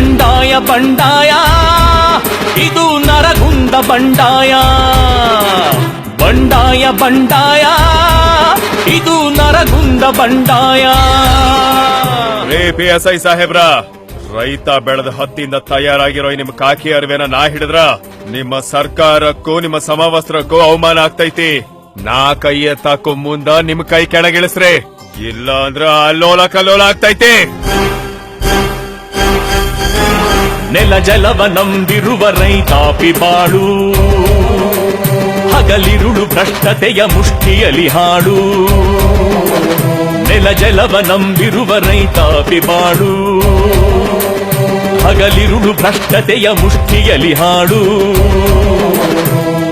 ಬಂಡಾಯ ಬಂಡಾಯ. ಇದು ನರಗುಂದ ಬಂಡಾಯ. ಬಂಡಾಯ ಬಂಡಾಯ. ಇದು ನರಗುಂದ ಬಂಡಾಯ. ರೇ ಪಿ ಎಸ್ ಐ ಸಾಹೇಬ್ರ, ರೈತ ಬೆಳೆದ ಹತ್ತಿಯಿಂದ ತಯಾರಾಗಿರೋ ನಿಮ್ಮ ನಿಮ್ ಕಾಕಿ ಅರಿವೆನ ನಾ ಹಿಡಿದ್ರ? ನಿಮ್ಮ ಸರ್ಕಾರಕ್ಕೂ, ನಿಮ್ಮ ಸಮವಸ್ತ್ರಕ್ಕೂ ಅವಮಾನ ಆಗ್ತೈತಿ. ನಾ ಕೈ ಎತ್ತಾಕೋ ಮುಂದ ನಿಮ್ ಕೈ ಕೆಳಗಿಳಿಸ್ರಿ ಇಲ್ಲ ಅಂದ್ರ ಅಲ್ಲೋಲ ಕಲ್ಲೋಲ ಆಗ್ತೈತಿ. ನೆಲ ಜಲವ ನಂಬಿರುವ ರೈತಾಪಿ ಬಾಳು ಹಗಲಿರುಳು ಭ್ರಷ್ಟತೆಯ ಮುಷ್ಟಿಯಲಿ ಹಾಡು. ನೆಲ ಜಲವ ನಂಬಿರುವ ರೈತಾಪಿ ಬಾಳು ಹಗಲಿರುಳು ಭ್ರಷ್ಟತೆಯ ಮುಷ್ಟಿಯಲಿ ಹಾಡು.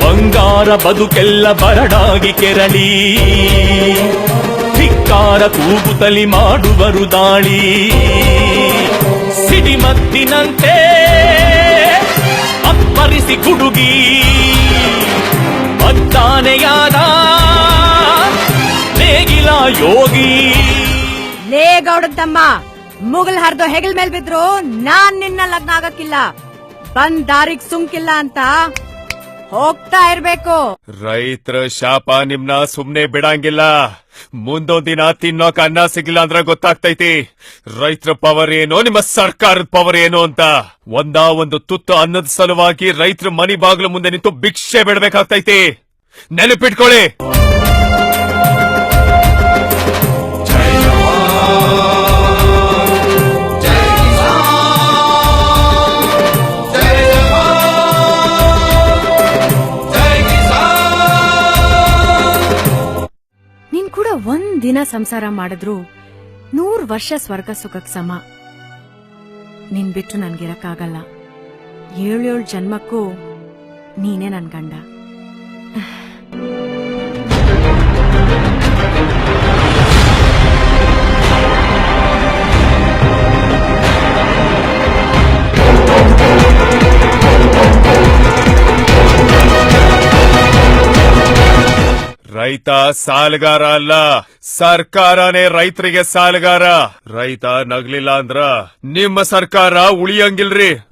ಬಂಗಾರ ಬದುಕೆಲ್ಲ ಬರಡಾಗಿ ಕೆರಳಿ. ಧಿಕ್ಕಾರ ಕೂಗುತಲಿ ಮಾಡುವರು ದಾಳಿ. ಸಿಡಿಮದ್ದಿನಂತೆ ಅಪ್ಪರಿಸಿ ಗುಡುಗಿ ಮತ್ತಾನೆಯಾದ ನೇಗಿಲ ಯೋಗಿ. ಲೇ ಗೌಡನ್ ತಮ್ಮ ಮುಗಲ್ ಹರಿದು ಹೆಗಲ್ ಮೇಲ್ ಬಿದ್ರು ನಾನ್ ನಿನ್ನ ಲಗ್ನ ಆಗಕ್ಕಿಲ್ಲ. ಬಂದ್ ದಾರಿಗ್ ಸುಮ್ಕಿಲ್ಲ ಅಂತ ಹೋಗ್ತಾ ಇರ್ಬೇಕು. ರೈತರ ಶಾಪ ನಿಮ್ನ ಸುಮ್ನೆ ಬಿಡಂಗಿಲ್ಲ. ಮುಂದೊಂದಿನ ದಿನ ತಿನ್ನೋಕ್ ಅನ್ನ ಸಿಗ್ಲಿಲ್ಲ ಅಂದ್ರ ಗೊತ್ತಾಗ್ತೈತಿ. ರೈತರ ಪವರ್ ಏನು, ನಿಮ್ಮ ಸರ್ಕಾರದ ಪವರ್ ಏನು ಅಂತ. ಒಂದ ಒಂದು ತುತ್ತು ಅನ್ನದ ಸಲುವಾಗಿ ರೈತರ ಮನಿ ಬಾಗ್ಲು ಮುಂದೆ ನಿಂತು ಭಿಕ್ಷೆ ಬಿಡ್ಬೇಕಾಗ್ತೈತಿ. ನೆನಪಿಟ್ಕೊಳ್ಳಿ. ದಿನ ಸಂಸಾರ ಮಾಡಿದ್ರು ನೂರ್ ವರ್ಷ ಸ್ವರ್ಗ ಸುಖಕ್ ಸಮ. ನಿನ್ ಬಿಟ್ಟು ನನ್ಗಿರಕ್ಕಾಗಲ್ಲ ಏಳೇಳು ಜನ್ಮಕ್ಕೂ ನೀನೇ ನನ್ ಗಂಡ. ರೈತ ಸಾಲಗಾರ ಅಲ್ಲ ಸರ್ಕಾರನೇ ರೈತರಿಗೆ ಸಾಲಗಾರ. ರೈತ ನಗ್ಲಿಲ್ಲ ಅಂದ್ರ ನಿಮ್ಮ ಸರ್ಕಾರ ಉಳಿಯಂಗಿಲ್ರಿ.